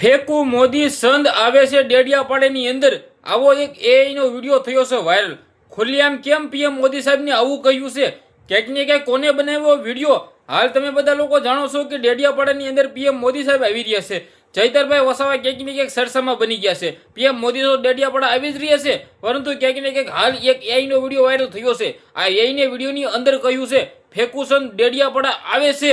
ફેકુ મોદી સંદ આવે છે ડેડિયાપાડાની અંદર. આવો એક એઆઈનો વીડિયો થયો છે વાયરલ. ખુલ્લેઆમ કેમ પીએમ મોદી સાહેબને આવું કહ્યું છે? ક્યાંક ને ક્યાંક કોને બનાવ્યો વીડિયો? હાલ તમે બધા લોકો જાણો છો કે ડેડિયાપાડાની અંદર પીએમ મોદી સાહેબ આવી રહ્યા છે. જયતરભાઈ વસાવા ક્યાંક ને ક્યાંક સરસામાં બની ગયા છે. પીએમ મોદી તો ડેડિયાપાડા આવી જ રહ્યા છે. પરંતુ ક્યાંક ને ક્યાંક હાલ એક એઆઈનો વીડિયો વાયરલ થયો છે. આ એઆઈને વિડીયોની અંદર કહ્યું છે ફેકુસન ડેડિયાપાડા આવે છે.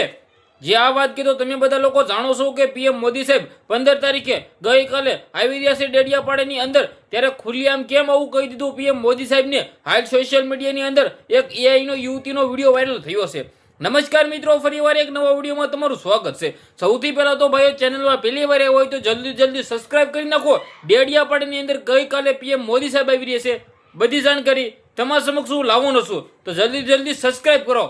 જે આ વાત કીધો તમે બધા લોકો જાણો છો કે પીએમ મોદી સાહેબ પંદર તારીખે ગઈકાલે આવી રહ્યા છે ડેડિયાપાડાની અંદર. ત્યારે ખુલ્લીઆમ કેમ આવું કહી દીધું પીએમ મોદી સાહેબને? હાલ સોશિયલ મીડિયાની અંદર એક એઆઈનો યુવતીનો વીડિયો વાયરલ થયો છે. નમસ્કાર મિત્રો, ફરીવાર એક નવા વિડીયોમાં તમારું સ્વાગત છે. સૌથી પહેલા તો ભાઈઓ, ચેનલમાં પહેલી વાર હોય તો જલ્દી જલ્દી સબસ્ક્રાઇબ કરી નાખો. ડેડિયાપાડાની અંદર ગઈકાલે પીએમ મોદી સાહેબ આવી રહ્યા છે. બધી જાણકારી તમારા સમક્ષ હું લાવવાનો છું. તો જલ્દી જલ્દી સબસ્ક્રાઇબ કરો.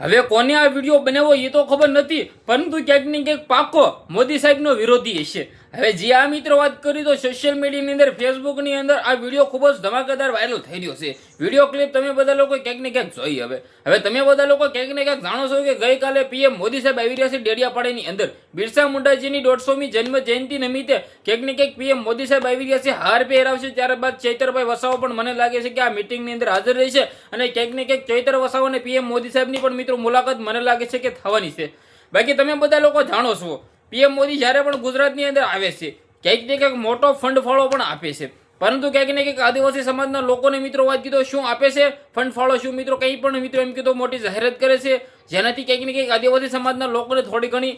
હવે કોને આ વીડિયો બનાવ્યો એ તો ખબર નથી, પરંતુ ક્યાંક ને ક્યાંક પાકો મોદી સાહેબનો વિરોધી હશે. હવે જે આ મિત્રો વાત કરી, તો સોશિયલ મીડિયાની અંદર ફેસબુકની અંદર આ વીડિયો ખૂબ જ ધમાકેદાર વાયરલ થઈ રહ્યો છે. વીડિયો ક્લિપ તમે બધા લોકો ક્યાંક ને ક્યાંક જોઈ હવે. હવે તમે બધા લોકો ક્યાંક ને ક્યાંક જાણો છો કે ગઈકાલે પીએમ મોદી સાહેબ આવી રહ્યા છે ડેડિયાપાડાની અંદર. બિરસા મુંડાજીની દોઢસોમી જન્મ જયંતિ નિમિત્તે ક્યાંક ને ક્યાંક પીએમ મોદી સાહેબ આવી રહ્યા છે, હાર પહેરાવશે, ત્યારબાદ ચૈતરભાઈ વસાવો પણ મને લાગે છે કે આ મિટિંગની અંદર હાજર રહેશે અને ક્યાંક ને ક્યાંક ચૈતર વસાવો અને પીએમ મોદી સાહેબની પણ મિત્રો મુલાકાત મને લાગે છે કે થવાની છે. બાકી તમે બધા લોકો જાણો છો પીએમ મોદી જ્યારે પણ ગુજરાતની અંદર આવે છે, ક્યાંક ને ક્યાંક મોટો ફંડ ફાળો પણ આપે છે. પરંતુ ક્યાંક ને ક્યાંક આદિવાસી સમાજના લોકોને મિત્રો વાત કીધો, શું આપે છે ફંડ ફાળો શું મિત્રો કંઈ પણ મિત્રો એમ કીધો, મોટી જાહેરાત કરે છે, જેનાથી ક્યાંક ને ક્યાંક આદિવાસી સમાજના લોકોને થોડી ઘણી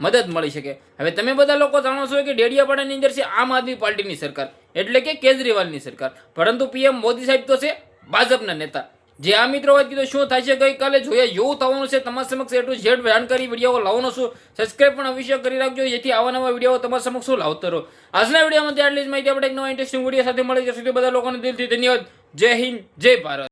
મદદ મળી શકે. હવે તમે બધા લોકો જાણો છો કે ડેડિયાપાડાની અંદર છે આમ આદમી પાર્ટીની સરકાર, એટલે કે કેજરીવાલની સરકાર. પરંતુ પીએમ મોદી સાહેબ તો છે ભાજપના નેતા. જે આ મિત્રો વાત કીધું, શું થાય છે? ગઈકાલે જોઈએ, એવું થવાનું છે. તમારા સમક્ષ એટલું જેડ કરી વીડિયો લાવવાનો છું. સબસ્ક્રાઈબ પણ અવશ્ય કરી રાખજો. જેથી આવા નવા વીડિયો તમારા સમક્ષ શું લાવતો રહો. આજના વિડીયોમાં આટલી જ માહિતી. આપણે એક નવા ઇન્ટરેસ્ટિંગ વીડિયો સાથે મળી જશે બધા લોકોને દિલથી ધન્યવાદ. જય હિન્દ, જય ભારત.